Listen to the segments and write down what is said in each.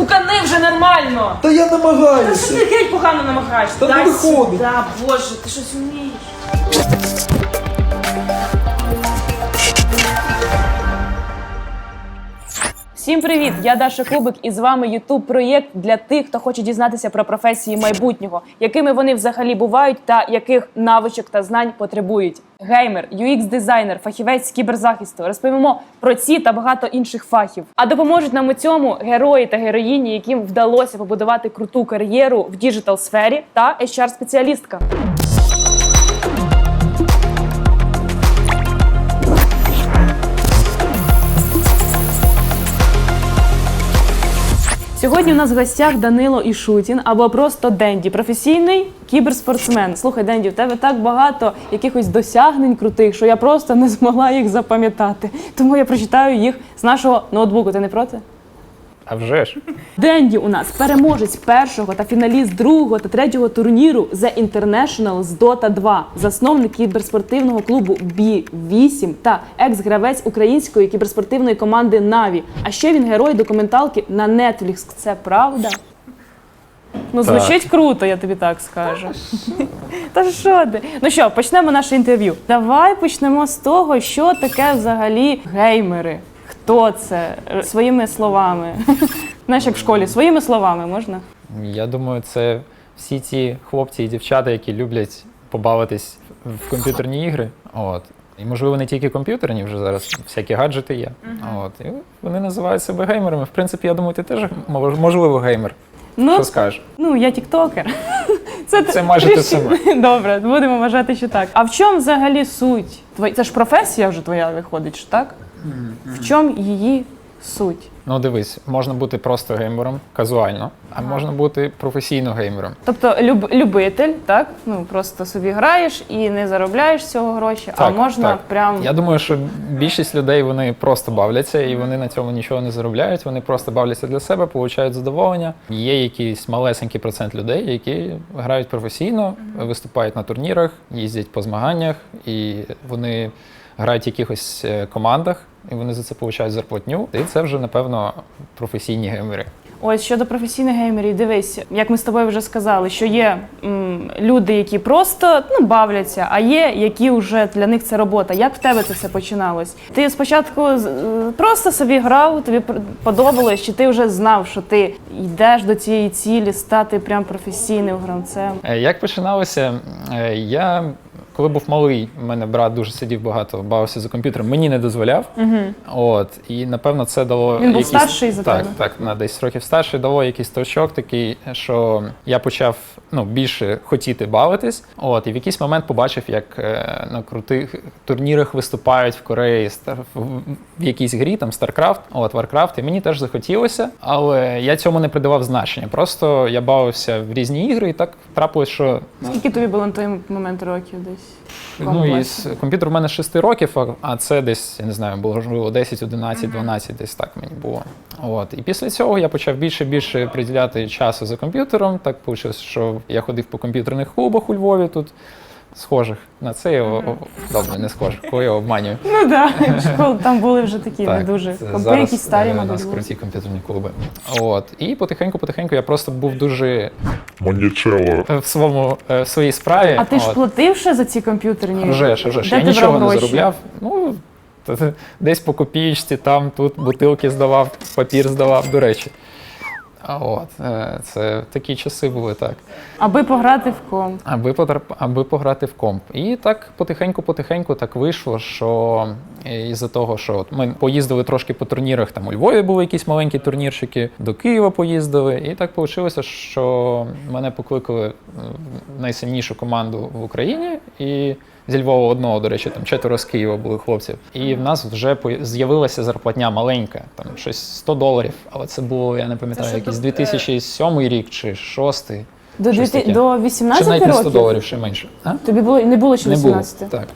Хукани вже нормально! Та я Та що намагаюся. ти геть погано намагаєшся? Та не Дай виходить. сюди, боже, ти щось вмієш. Всім привіт! Я Даша Кубик, і з вами youtube проєкт для тих, хто хоче дізнатися про професії майбутнього, якими вони взагалі бувають та яких навичок та знань потребують. Геймер, UX-дизайнер, фахівець з кіберзахисту. Розповімо про ці та багато інших фахів. А допоможуть нам у цьому герої та героїні, яким вдалося побудувати круту кар'єру в діджитал сфері та HR-спеціалістка. Сьогодні у нас в гостях Данило Ішутін або просто Денді, професійний кіберспортсмен. Слухай, Денді, в тебе так багато якихось досягнень крутих, що я просто не змогла їх запам'ятати. Тому я прочитаю їх з нашого ноутбуку. Ти не проти? А вже ж. Денді у нас переможець першого та фіналіст другого та третього турніру The International з Dota 2, засновник кіберспортивного клубу B8 та екс-гравець української кіберспортивної команди Наві. А ще він герой документалки на Netflix. Це правда? Ну, Так. звучить круто, я тобі так скажу. Та що ти? Ну що, почнемо наше інтерв'ю. Давай почнемо з того, що таке взагалі геймери. Хто це? Своїми словами. Знаєш, як в школі, своїми словами можна? Я думаю, це всі ті хлопці і дівчата, які люблять побавитись в комп'ютерні ігри. От. І можливо не тільки комп'ютерні, вже зараз всякі гаджети є. От. І вони називають себе геймерами. В принципі, я думаю, ти теж можливо геймер. Ну, Що скажеш? ну я тіктокер. Це, Це майже те саме. Добре, будемо вважати, що так. А в чому взагалі суть? Це ж професія вже твоя виходить, що так? В чому її суть? Ну дивись, можна бути просто геймером казуально, а можна бути професійно геймером. Тобто люб, любитель, так? Ну просто собі граєш і не заробляєш з цього гроші, а можна так. прям. Я думаю, що більшість людей вони просто бавляться і вони на цьому нічого не заробляють. Вони просто бавляться для себе, получають задоволення. Є якийсь малесенький процент людей, які грають професійно, виступають на турнірах, їздять по змаганнях, і вони грають в якихось е, командах, і вони за це получають зарплатню. І це вже напевно професійні геймери. Ось щодо професійних геймерів, дивись, як ми з тобою вже сказали, що є м, люди, які просто ну, бавляться, а є, які вже для них це робота. Як в тебе це все починалось? Ти спочатку е, просто собі грав, тобі подобалось, чи ти вже знав, що ти йдеш до цієї цілі стати прям професійним гравцем? Е, Як починалося? Е, Я коли був малий, у мене брат дуже сидів багато, бавився за комп'ютером, мені не дозволяв. Угу. От, і напевно це дало Він був якийсь, старший за так, тебе? Так, на 10 років старший, дало якийсь толчок такий, що я почав ну, більше хотіти бавитись. От, і в якийсь момент побачив, як е, на крутих турнірах виступають в Кореї стар- в, в якійсь грі, там StarCraft, от Warcraft, і мені теж захотілося, але я цьому не придавав значення. Просто я бавився в різні ігри, і так трапилось, що Скільки тобі було на той момент років десь? Ну, і з- комп'ютер у мене з 6 років, а- а це десь, я не знаю, було можливо 10, 11, 12, десь так мені було. От. І після цього я почав більше і більше приділяти часу за комп'ютером. Так вийшло, що я ходив по комп'ютерних клубах у Львові тут. Схожих на це я, о- добре, не схожих, кого я обманюю. Ну так, да. там були вже такі не дуже. Компи якісь старі, е, у нас були. круті комп'ютерні клуби. От. І потихеньку-потихеньку я просто був дуже Манічело. в своєму е, в своїй справі. А ти ж От. платив ще за ці комп'ютерні? Вже ж, вже ж. Де Я ти нічого не гроші? заробляв. Ну, десь по копієчці, там, тут бутилки здавав, папір здавав, до речі. А от, е, це такі часи були так. Аби пограти в комп. Аби, аби пограти в комп. І так потихеньку-потихеньку так вийшло, що е, із-за того, що от ми поїздили трошки по турнірах, там у Львові були якісь маленькі турнірчики, до Києва поїздили. І так вийшло, що мене покликали е, в найсильнішу команду в Україні. І зі Львова одного, до речі, там четверо з Києва були хлопців. І в нас вже з'явилася зарплатня маленька, там щось 100 доларів. Але це було, я не пам'ятаю, якийсь тут, 2007 рік чи 2006. До, Щось 2000 таке. до Чи 18 навіть не 100 років? доларів, ще менше. А? Тобі було не було ще Не було. 18? Так.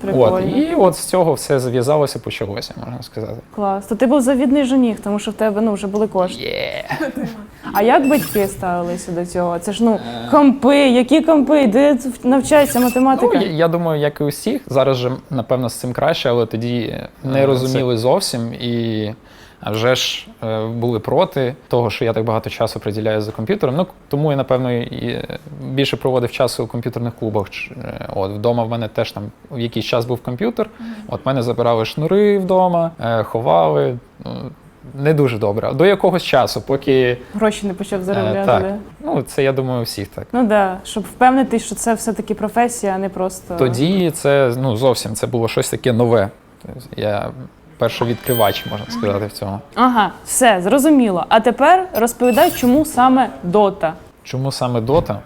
Прикольно. От, і от з цього все зав'язалося, почалося, можна сказати. Клас. То ти був завідний жених, тому що в тебе ну, вже були кошти. Є. А як батьки ставилися до цього? Це ж ну компи, які компи, де навчається Ну, математика? я, я думаю, як і у всіх. Зараз же, напевно, з цим краще, але тоді не Е, розуміли зовсім і а вже ж е, були проти того, що я так багато часу приділяю за комп'ютером. Ну тому я напевно і більше проводив часу у комп'ютерних клубах. Е, От вдома в мене теж там в якийсь час був комп'ютер. От мене забирали шнури вдома, е, ховали. Не дуже добре. До якогось часу, поки Гроші не почав е, заробляти. так. да? Ну це я думаю, у всіх так. Ну да, щоб впевнитись, що це все-таки професія, а не просто. Тоді це ну зовсім це було щось таке нове. Тобто я перший відкривач, можна сказати, в цьому. Ага, все, зрозуміло. А тепер розповідай, чому саме Дота. Чому саме Dota?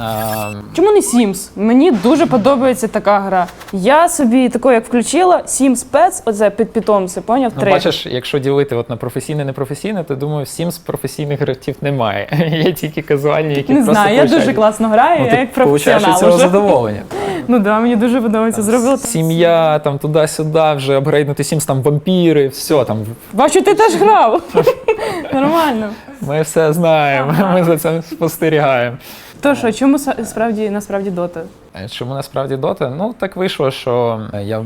А, Чому не Sims? Мені дуже подобається така гра. Я собі тако, як включила Sims Pets, оце під питомці, поняв? ну, Три. бачиш, якщо ділити от на професійне непрофесійне, то думаю, з професійних гравців немає. Є тільки казуальні, які Не просто знаю, я дуже класно граю, ну, я як професіонал. цього задоволення. Ну да, мені дуже подобається. Зробила Сім'я, там туди-сюди, вже апгрейднути Sims, там вампіри, все там. Бачу, ти теж грав. Нормально. Ми все знаємо, ми за цим спостерігаємо. То що, чому справді насправді Дота? Е, Чому насправді Дота? Ну так вийшло, що е, я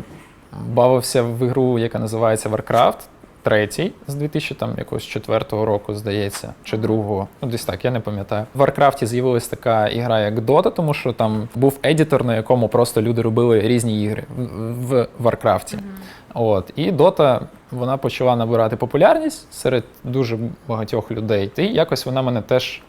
бавився в ігру, яка називається Warcraft. Третій з 2000 там якогось четвертого року, здається, чи другого. Ну, десь так, я не пам'ятаю. В Warcraft з'явилась така ігра, як Dota, тому що там був едітор, на якому просто люди робили різні ігри в, в Warcraft. От і Dota вона почала набирати популярність серед дуже багатьох людей. І якось вона мене теж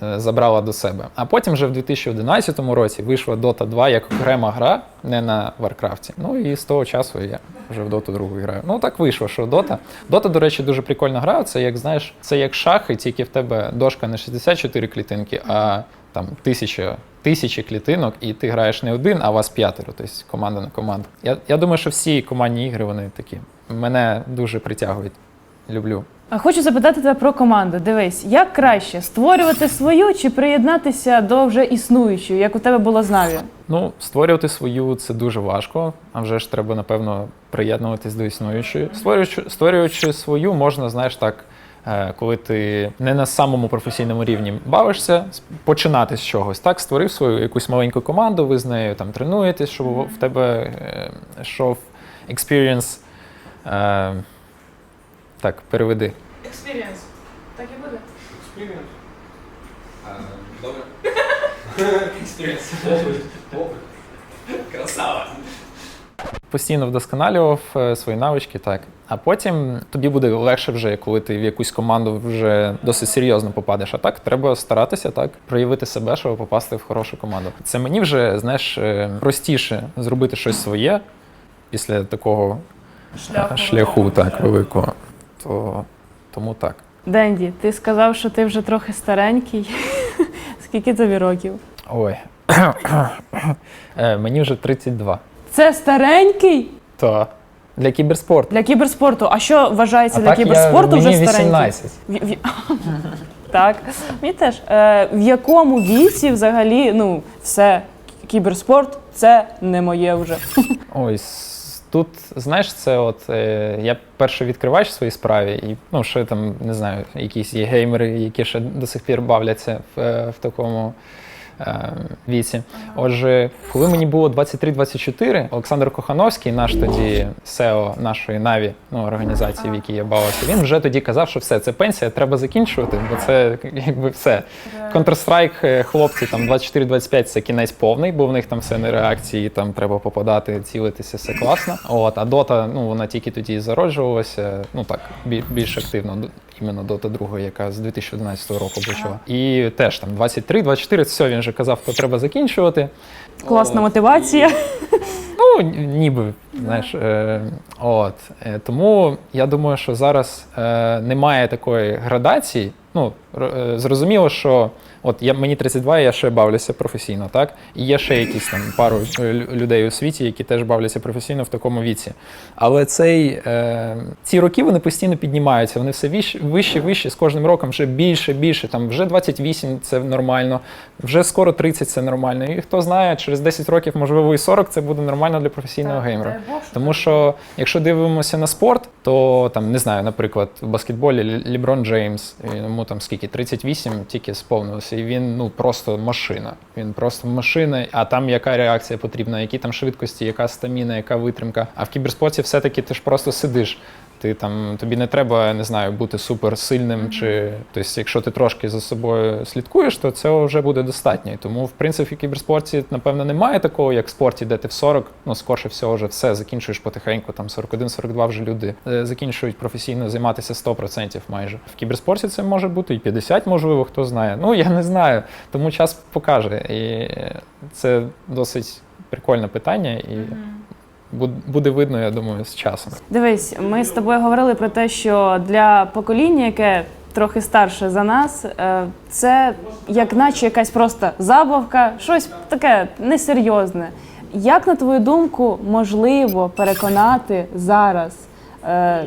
забрала до себе. А потім вже в 2011 році вийшла Dota 2 як окрема гра, не на Варкрафті. Ну і з того часу я вже в Dota 2 граю. Ну так вийшло, що Dota. Dota, до речі, дуже прикольна гра. Це як знаєш, це як шахи, тільки в тебе дошка не 64 клітинки, а там тисяча. Тисячі клітинок, і ти граєш не один, а вас п'ятеро, тобто команда на команду. Я, я думаю, що всі командні ігри вони такі. Мене дуже притягують. Люблю. А Хочу запитати тебе про команду. Дивись, як краще створювати свою чи приєднатися до вже існуючої, як у тебе було з Наві? Ну, створювати свою це дуже важко, а вже ж треба, напевно, приєднуватись до існуючої. Створюючи, створюючи свою, можна, знаєш, так, е, коли ти не на самому професійному рівні бавишся, починати з чогось. Так, створив свою якусь маленьку команду, ви з нею там тренуєтесь, щоб в тебе е, йшов experience. Е, так, переведи. Experience. Так і буде. Добре. Experience. Красава. Постійно вдосконалював е, свої навички, так. А потім тобі буде легше вже, коли ти в якусь команду вже досить серйозно попадеш. А так треба старатися так, проявити себе, щоб попасти в хорошу команду. Це мені вже, знаєш, е, простіше зробити щось своє після такого Шляху. шляху так великого. То, тому так. Денді, ти сказав, що ти вже трохи старенький. Скільки тобі років? Ой. Е, Мені вже 32. Це старенький То для кіберспорту. для кіберспорту. А що вважається А для так я- кіберспорту вже мені старенький? 18. В- в- Так, мені теж. Е, в якому віці взагалі ну, все кіберспорт це не моє вже. Ой, с- тут, знаєш, це от е, я перший відкривач в своїй справі, і ну, ще там, не знаю, якісь є геймери, які ще до сих пір бавляться в, е, в такому. Е, Віці. Отже, коли мені було 23-24, Олександр Кохановський, наш тоді SEO нашої Наві, ну, організації, в якій я бавився, він вже тоді казав, що все, це пенсія, треба закінчувати, бо це якби все. Counter-Strike, е, хлопці, там 24-25 це кінець повний, бо в них там все на реакції, там треба попадати, цілитися, все класно. От, а Dota, ну вона тільки тоді зароджувалася, ну так, більш активно, іменно Dota 2, яка з 2011 року почала. І теж там 23-24, все, він вже казав, що треба закінчувати. Класна мотивація. Ну, ніби, знаєш, е, от. Е, тому я думаю, що зараз е, немає такої градації. Ну, е, зрозуміло, що от я, мені 32, я ще бавлюся професійно, так? І є ще якісь там пару е, людей у світі, які теж бавляться професійно в такому віці. Але цей, е, ці роки вони постійно піднімаються, вони все вище, вище, вище, з кожним роком вже більше, більше. Там вже 28 це нормально, вже скоро 30 це нормально. І хто знає, через 10 років, можливо, і 40 це буде нормально для професійного геймера. Тому що якщо дивимося на спорт, то там не знаю, наприклад, в баскетболі Ліброн Джеймс, йому там скільки 38 тільки сповнилося, і він ну просто машина. Він просто машина. А там яка реакція потрібна, які там швидкості, яка стаміна, яка витримка. А в кіберспорті все-таки ти ж просто сидиш. Ти там тобі не треба, не знаю, бути супер сильним, чи тобто, якщо ти трошки за собою слідкуєш, то цього вже буде достатньо. Тому, в принципі, в кіберспорті, напевно, немає такого, як в спорті, де ти в 40, ну скорше всього, вже все закінчуєш потихеньку. Там 41-42 вже люди е, закінчують професійно займатися 100% майже. В кіберспорті це може бути і 50, можливо, хто знає. Ну я не знаю. Тому час покаже. І це досить прикольне питання, і буд- буде видно, я думаю, з часом. Дивись, ми з тобою говорили про те, що для покоління, яке трохи старше за нас, е, це як наче якась просто забавка, щось таке несерйозне. Як на твою думку можливо переконати зараз е,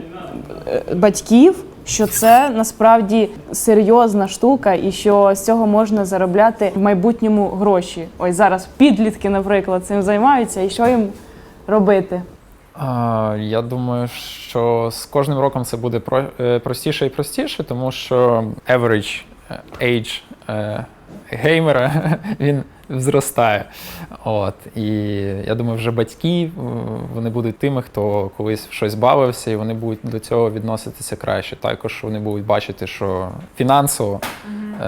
батьків, що це насправді серйозна штука, і що з цього можна заробляти в майбутньому гроші? Ось зараз підлітки, наприклад, цим займаються, і що їм робити? А, я думаю, що з кожним роком це буде про, е, простіше і простіше, тому що average е, age е, геймера він зростає. От. І я думаю, вже батьки вони будуть тими, хто колись щось бавився, і вони будуть до цього відноситися краще. Також вони будуть бачити, що фінансово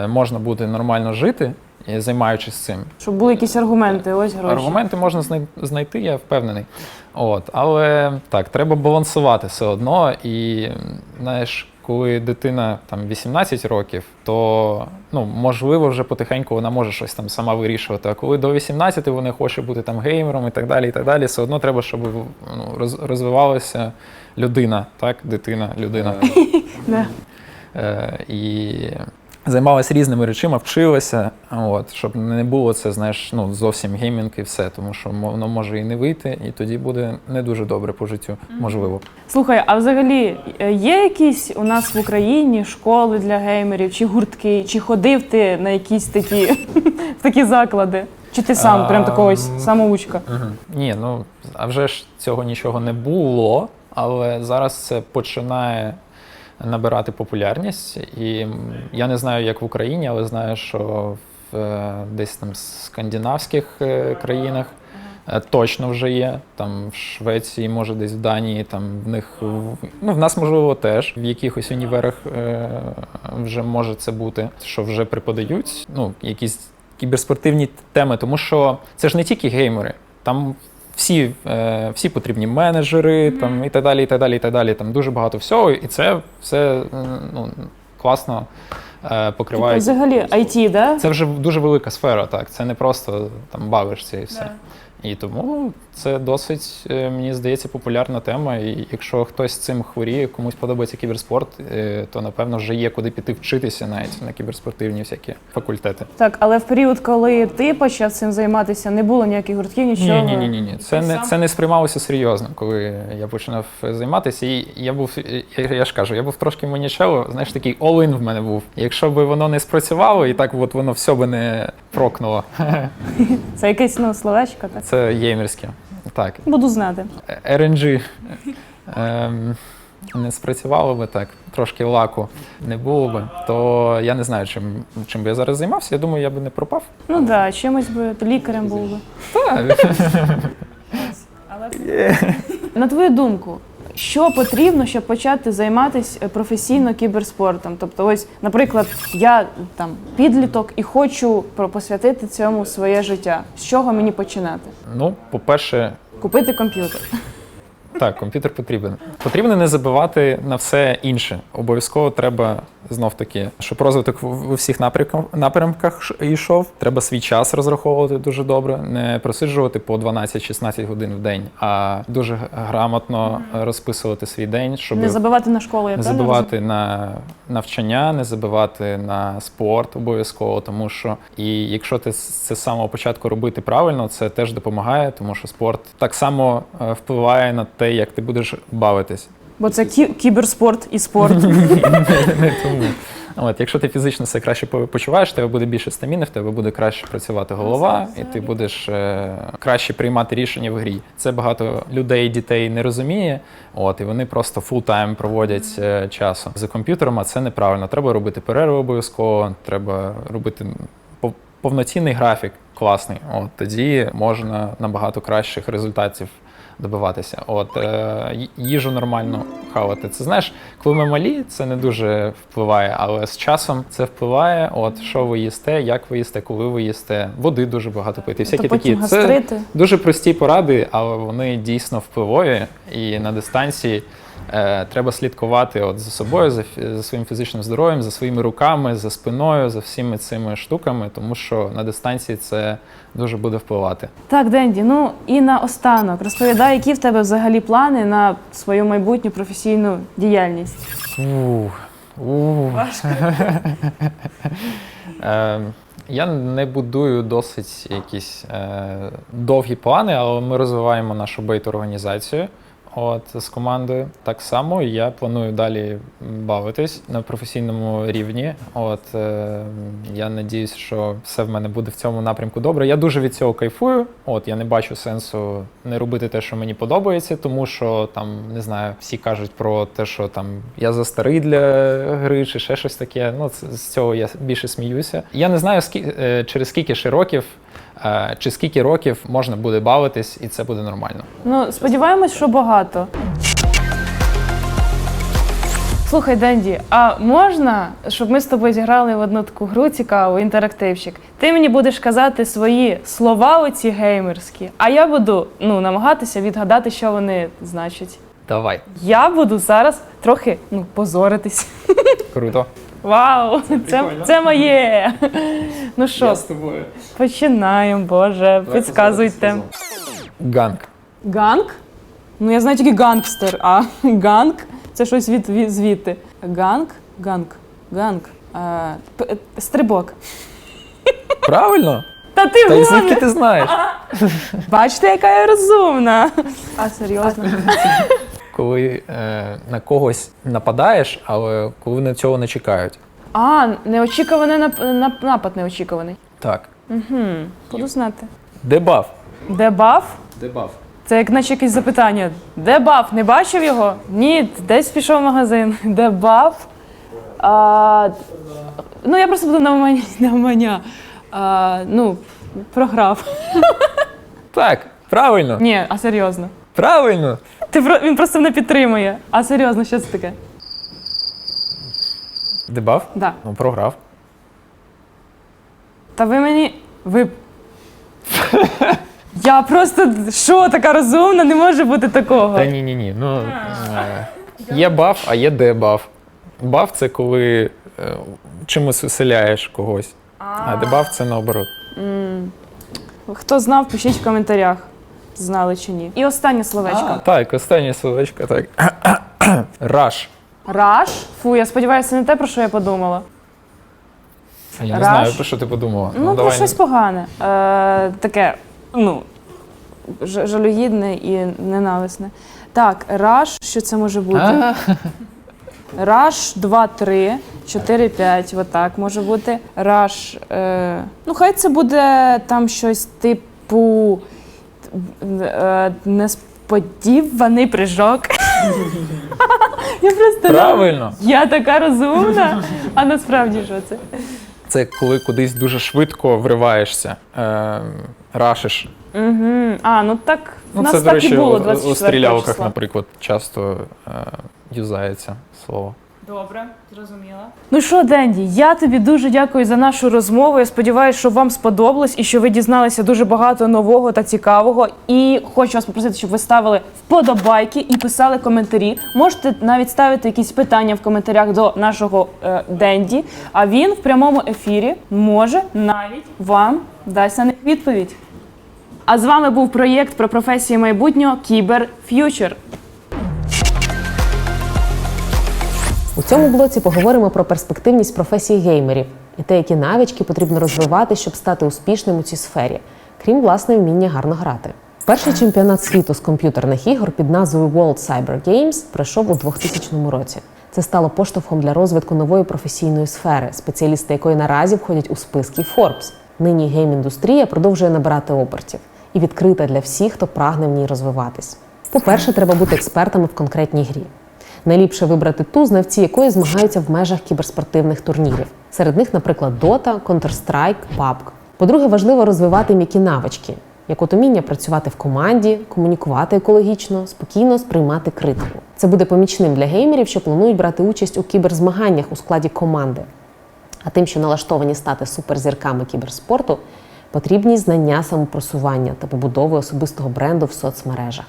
можна буде нормально жити, займаючись цим. Щоб були якісь аргументи, ось гроші. Аргументи можна знай- знайти, я впевнений. От, але так, треба балансувати все одно. І знаєш, коли дитина там 18 років, то ну можливо вже потихеньку вона може щось там сама вирішувати. А коли до 18 вона хоче бути там геймером і так далі, і так далі, все одно треба, щоб ну, роз- розвивалася людина, так, дитина, людина. Е, і займалася різними речами, вчилася, от, щоб не було це, знаєш, ну, зовсім геймінг і все, тому що воно може і не вийти, і тоді буде не дуже добре по життю, можливо. Слухай, а взагалі е, є якісь у нас в Україні школи для геймерів, чи гуртки, чи ходив ти на якісь такі, в такі заклади? Чи ти сам прям такого самоучка? Ні, ну а вже ж цього нічого не було, але зараз це починає набирати популярність. І я не знаю, як в Україні, але знаю, що в е, десь там скандинавських е, країнах. е, Точно вже є там в Швеції, може десь в Данії. Там в них ну в нас можливо теж в якихось універах вже може це бути, що вже преподають. Ну якісь кіберспортивні теми, тому що це ж не тільки геймери, там всі, е, всі потрібні менеджери, там і так далі, і так далі, і так далі. Там дуже багато всього, і це все е, ну, класно е, покриває. взагалі IT, да? Це вже дуже велика сфера, так. Це не просто там бавишся і все. І тому це досить, е, мені здається, популярна тема. І якщо хтось цим хворіє, комусь подобається кіберспорт, е, то напевно вже є куди піти вчитися навіть на кіберспортивні всякі факультети. Так, але в період, коли ти почав цим займатися, не було ніяких гуртків, нічого. Ні, ні, ні, ні. Це не це не сприймалося серйозно, коли я починав займатися. І я був, я, я ж кажу, я був трошки манічело, знаєш, такий all-in в мене був. Якщо б воно не спрацювало, і так от воно все би не прокнуло. Це якесь ну, словечко, так? Це геймерське. Так, Буду знати. RNG ем, не спрацювало би так, трошки лаку не було би, то я не знаю, чим, чим би я зараз займався. Я думаю, я би не пропав. Ну так, да, чимось би лікарем був би. На твою думку, що потрібно, щоб почати займатися професійно кіберспортом? Тобто, ось, наприклад, я там підліток і хочу посвятити цьому своє життя. З чого мені починати? Ну, по-перше, Купити комп'ютер. Так, комп'ютер потрібен. Потрібно не забивати на все інше. Обов'язково треба знов таки, щоб розвиток в в усіх напрямках, напрямках йшов. Треба свій час розраховувати дуже добре, не просиджувати по 12-16 годин в день, а дуже грамотно розписувати свій день, щоб Не забивати на школу, я не правильно забивати на навчання, не забивати на спорт обов'язково, тому що і якщо ти це з самого початку робити правильно, це теж допомагає, тому що спорт так само е, впливає на те, як ти будеш бавитись. Бо це кі- кіберспорт і спорт. Не тому. От, якщо ти фізично себе краще почуваєш, в тебе буде більше стаміни, в тебе буде краще працювати голова, і ти будеш е, краще приймати рішення в грі. Це багато людей, дітей не розуміє. От, і вони просто фул-тайм проводять е, часу за комп'ютером, а це неправильно. Треба робити перерву обов'язково, треба робити повноцінний графік, класний. От тоді можна набагато кращих результатів добиватися. От е, їжу нормально хавати. Це знаєш, коли ми малі, це не дуже впливає, але з часом це впливає. От що ви їсте, як ви їсте, коли ви їсте, води дуже багато пити. Всякі такі це дуже прості поради, але вони дійсно впливові. І на дистанції треба слідкувати от за собою, за, за своїм фізичним здоров'ям, за своїми руками, за спиною, за всіми цими штуками, тому що на дистанції це дуже буде впливати. Так, Денді, ну і на останок розповідай, які в тебе взагалі плани на свою майбутню професійну діяльність. Ух, ух. Е, Я не будую досить якісь е, довгі плани, але ми розвиваємо нашу бейт-організацію. От з командою так само я планую далі бавитись на професійному рівні. От е, я надіюсь, що все в мене буде в цьому напрямку добре. Я дуже від цього кайфую. От я не бачу сенсу не робити те, що мені подобається, тому що там не знаю, всі кажуть про те, що там я за старий для гри чи ще щось таке. Ну це з цього я більше сміюся. Я не знаю, скі, е, через скільки ще років. Е, Чи скільки років можна буде бавитись, і це буде нормально. Ну, сподіваємось, що багато. Слухай, Денді, а можна, щоб ми з тобою зіграли в одну таку гру цікаву, інтерактивчик? Ти мені будеш казати свої слова оці геймерські, а я буду ну, намагатися відгадати, що вони значать. Давай, Я буду зараз трохи ну, позоритись. круто. Вау! Це, це моє! Ну що, з тобою. починаємо, Боже, підказуйте. Ганг. Ганг? Ну, я знаю тільки гангстер, а ганг це щось від, від звідти. Ганг, ганг, ганг. Е, п- е, стрибок. Правильно? Та ти Та й звідки ти знаєш? Бачите, яка я розумна. А серйозно? Коли е, на когось нападаєш, але коли на цього не чекають. А, неочікуваний нап- нап- напад неочікуваний. Так. Угу, буду знати. Дебаф. Дебаф? Дебаф. Це як наче якесь запитання. Де баф? Не бачив його? Ні, десь пішов в магазин. Де баф? А, ну, я просто буду навмання. навмання. А, ну, програв. Так, правильно. Ні, а серйозно. Правильно. Ти, про- він просто мене підтримує. А серйозно, що це таке? Дебаф? Да. Ну, програв. Та ви мені. Ви. Я просто що така розумна, не може бути такого. Та ні, ні, ні. Ну, е, є баф, а є дебаф. Баф це коли е, чимось веселяєш когось. А дебаф це наоборот. Хто знав, пишіть в коментарях. Знали чи ні. І останнє словечко. Так, останнє словечко, так. Раш. Раш. Фу, я сподіваюся, не те, про що я подумала. Я не Раш. знаю, про що ти подумала. Ну, про давай. щось погане. Е, таке, ну, ж- жалюгідне і ненависне. Так, раш, що це може бути? А, Раш 2, 3, 4, 5, отак може бути. Раш. Е, ну, хай це буде там щось типу несподіваний прыжок. Я просто Правильно. Я така розумна. А насправді що це? Це коли кудись дуже швидко вриваєшся, е, рашиш. Угу. А, ну так в Ну, нас це, до так речі, і було у- 24 у стрілялках, числа. наприклад, часто е, юзається слово. Добре, зрозуміла. Ну що, Денді, я тобі дуже дякую за нашу розмову. Я сподіваюся, що вам сподобалось і що ви дізналися дуже багато нового та цікавого. І хочу вас попросити, щоб ви ставили вподобайки і писали коментарі. Можете навіть ставити якісь питання в коментарях до нашого е, Денді. А він в прямому ефірі може навіть вам дасть на них відповідь. А з вами був проєкт про професії майбутнього Кібер цьому блоці поговоримо про перспективність професії геймерів і те, які навички потрібно розвивати, щоб стати успішним у цій сфері, крім власне вміння гарно грати. Перший чемпіонат світу з комп'ютерних ігор під назвою World Cyber Games пройшов у 2000 році. Це стало поштовхом для розвитку нової професійної сфери, спеціалісти якої наразі входять у списки Forbes. Нині гейм-індустрія продовжує набирати обертів і відкрита для всіх, хто прагне в ній розвиватись. По-перше, треба бути експертами в конкретній грі. Найліпше вибрати ту, знавці якої змагаються в межах кіберспортивних турнірів. Серед них, наприклад, Dota, Counter-Strike, PUBG. По-друге, важливо розвивати м'які навички. як от уміння працювати в команді, комунікувати екологічно, спокійно сприймати критику. Це буде помічним для геймерів, що планують брати участь у кіберзмаганнях у складі команди. А тим, що налаштовані стати суперзірками кіберспорту, потрібні знання самопросування та побудови особистого бренду в соцмережах.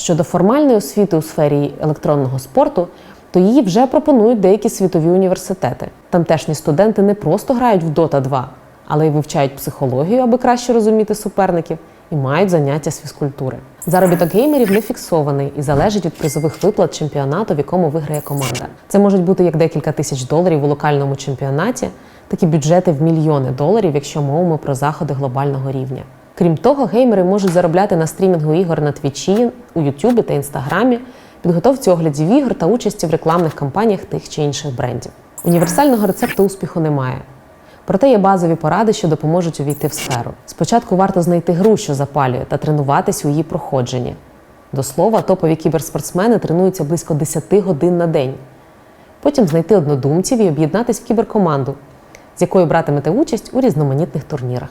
Щодо формальної освіти у сфері електронного спорту, то її вже пропонують деякі світові університети. Тамтешні студенти не просто грають в Dota 2, але й вивчають психологію, аби краще розуміти суперників, і мають заняття з фізкультури. Заробіток геймерів не фіксований і залежить від призових виплат чемпіонату, в якому виграє команда. Це можуть бути як декілька тисяч доларів у локальному чемпіонаті, так і бюджети в мільйони доларів, якщо мовимо про заходи глобального рівня. Крім того, геймери можуть заробляти на стрімінгу ігор на Твічі, у Ютубі та Інстаграмі, підготовці оглядів ігор та участі в рекламних кампаніях тих чи інших брендів. Універсального рецепту успіху немає. Проте є базові поради, що допоможуть увійти в сферу. Спочатку варто знайти гру, що запалює, та тренуватись у її проходженні. До слова, топові кіберспортсмени тренуються близько 10 годин на день. Потім знайти однодумців і об'єднатись в кіберкоманду, з якою братимете участь у різноманітних турнірах.